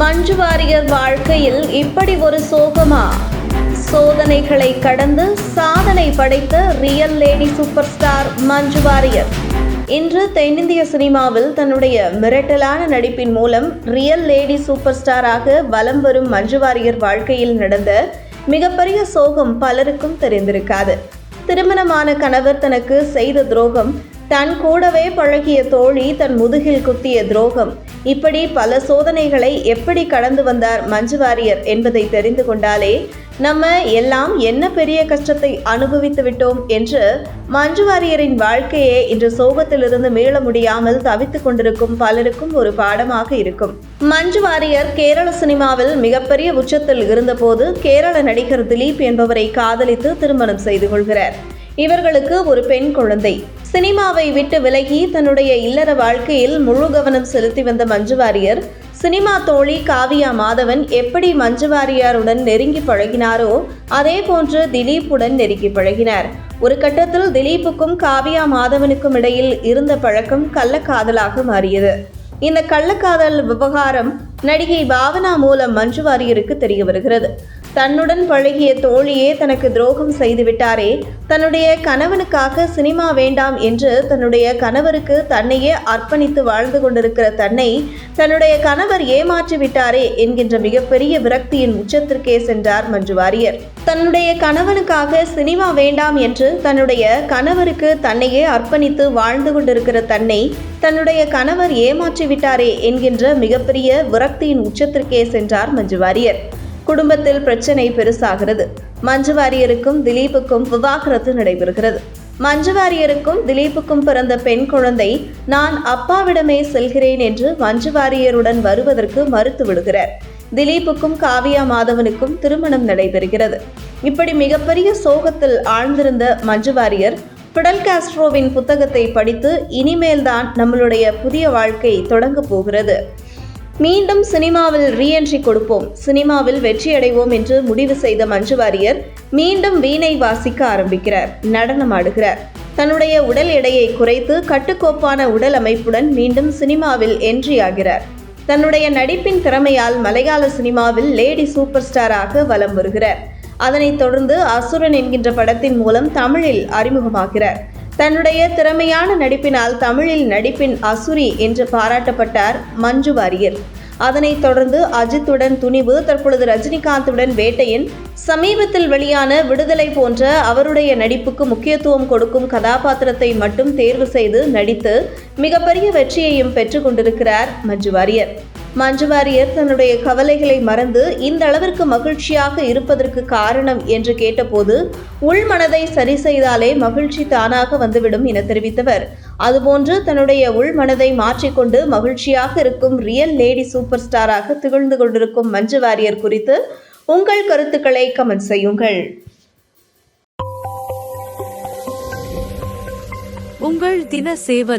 மஞ்சு வாரியர் வாழ்க்கையில் இப்படி ஒரு சோகமா? சோதனைகளை கடந்து சாதனை படைத்த real lady super star Manju Warrier இன்று தென்னிந்திய சினிமாவில் தன்னுடைய மிரட்டலான நடிப்பின் மூலம் ரியல் லேடி சூப்பர் ஸ்டாராக வலம் வரும் மஞ்சு வாரியர் வாழ்க்கையில் நடந்த மிகப்பெரிய சோகம் பலருக்கும் தெரிந்திருக்காது. திருமணமான கணவர் தனக்கு செய்த துரோகம் தன் கூடவே பழகிய தோழி தன் முதுகில் குத்திய துரோகம். இப்படி பல சோதனைகளை எப்படி கடந்து வந்தார் மஞ்சு வாரியர் என்பதை தெரிந்து கொண்டாலே நம்ம எல்லாம் என்ன பெரிய கஷ்டத்தை அனுபவித்து விட்டோம் என்று மஞ்சு வாரியரின் வாழ்க்கையே இன்று சோகத்திலிருந்து மீள முடியாமல் தவித்துக் கொண்டிருக்கும் பலருக்கும் ஒரு பாடமாக இருக்கும். மஞ்சு வாரியர் கேரள சினிமாவில் மிகப்பெரிய உச்சத்தில் இருந்தபோது கேரள நடிகர் திலீப் என்பவரை காதலித்து திருமணம் செய்து கொள்கிறார். இவர்களுக்கு ஒரு பெண் குழந்தை. சினிமாவை விட்டு விலகி தன்னுடைய இல்லற வாழ்க்கையில் முழு கவனம் செலுத்தி வந்த மஞ்சு வாரியர் சினிமா தோழி காவியா மாதவன் எப்படி மஞ்சு வாரியாருடன் நெருங்கி பழகினாரோ அதே போன்று திலீப்புடன் நெருங்கி பழகினார். ஒரு கட்டத்தில் திலீப்புக்கும் காவியா மாதவனுக்கும் இடையில் இருந்த பழக்கம் கள்ளக்காதலாக மாறியது. இந்த கள்ளக்காதல் விவகாரம் நடிகை பாவனா மூலம் மஞ்சு வாரியருக்கு தெரிய வருகிறது. தன்னுடன் பழகிய தோழியே தனக்கு துரோகம் செய்துவிட்டாரே தன்னுடைய கணவனுக்காக சினிமா வேண்டாம் என்று தன்னுடைய கணவருக்கு தன்னையே அர்ப்பணித்து வாழ்ந்து கொண்டிருக்கிற தன்னை தன்னுடைய கணவர் ஏமாற்றி விட்டாரே என்கின்ற மிகப்பெரிய விரக்தியின் உச்சத்திற்கே சென்றார் மஞ்சு வாரியர். தன்னுடைய கணவனுக்காக சினிமா வேண்டாம் என்று தன்னுடைய கணவருக்கு தன்னையே அர்ப்பணித்து வாழ்ந்து கொண்டிருக்கிற தன்னை தன்னுடைய கணவர் ஏமாற்றி விட்டாரே என்கின்ற மிகப்பெரிய விரக்தியின் உச்சத்திற்கே சென்றார் மஞ்சு வாரியர் குடும்பத்தில் பிரச்சனை பெருசாகிறது. மஞ்சு வாரியருக்கும் திலீப்புக்கும் விவாகரத்து நடைபெறுகிறது. மஞ்சு வாரியருக்கும் திலீப்புக்கும் பிறந்த பெண் குழந்தை நான் அப்பாவிடமே செல்கிறேன் என்று மஞ்சு வாரியருடன் வருவதற்கு மறுத்து விடுகிறார். திலீப்புக்கும் காவியா மாதவனுக்கும் திருமணம் நடைபெறுகிறது. இப்படி மிகப்பெரிய சோகத்தில் ஆழ்ந்திருந்த மஞ்சு வாரியர் பிடல் காஸ்ட்ரோவின் புத்தகத்தை படித்து இனிமேல்தான் நம்மளுடைய புதிய வாழ்க்கை தொடங்க போகிறது. மீண்டும் சினிமாவில் ரீஎன்ட்ரி கொடுப்போம். சினிமாவில் வெற்றியடைவோம் என்று முடிவு செய்த மஞ்சு வாரியர் மீண்டும் வீணை வாசிக்க ஆரம்பிக்கிறார் நடனம் ஆடுகிறார் தன்னுடைய உடல் எடையை குறைத்து கட்டுக்கோப்பான உடல் அமைப்புடன் மீண்டும் சினிமாவில் என்ட்ரி ஆகிறார். தன்னுடைய நடிப்பின் திறமையால் மலையாள சினிமாவில் லேடி சூப்பர் ஸ்டாராக வலம் வருகிறார். அதனைத் தொடர்ந்து அசுரன் என்கின்ற படத்தின் மூலம் தமிழில் அறிமுகமாகிறார். தன்னுடைய திறமையான நடிப்பினால் தமிழில் நடிப்பின் அசுரி என்று பாராட்டப்பட்டார் மஞ்சு வாரியர். அதனைத் தொடர்ந்து அஜித்துடன் துணிவு தற்பொழுது ரஜினிகாந்துடன் வேட்டையின் சமீபத்தில் வெளியான விடுதலை போன்ற அவருடைய நடிப்புக்கு முக்கியத்துவம் கொடுக்கும் கதாபாத்திரத்தை மட்டும் தேர்வு செய்து நடித்து மிகப்பெரிய வெற்றியையும் பெற்றுக்கொண்டிருக்கிறார் மஞ்சு வாரியர். மஞ்சு வாரியர் தன்னுடைய கவலைகளை மறந்து இந்த அளவிற்கு மகிழ்ச்சியாக இருப்பதற்கு காரணம் என்று கேட்டபோது உள்மனதை சரி செய்தாலே மகிழ்ச்சி தானாக வந்துவிடும் என தெரிவித்தவர். அதுபோன்று தன்னுடைய உள்மனதை மாற்றிக்கொண்டு மகிழ்ச்சியாக இருக்கும் ரியல் லேடி சூப்பர் ஸ்டாராக திகழ்ந்து கொண்டிருக்கும் மஞ்சு வாரியர் குறித்து உங்கள் கருத்துக்களை கமெண்ட் செய்யுங்கள். உங்கள் தின சேவல்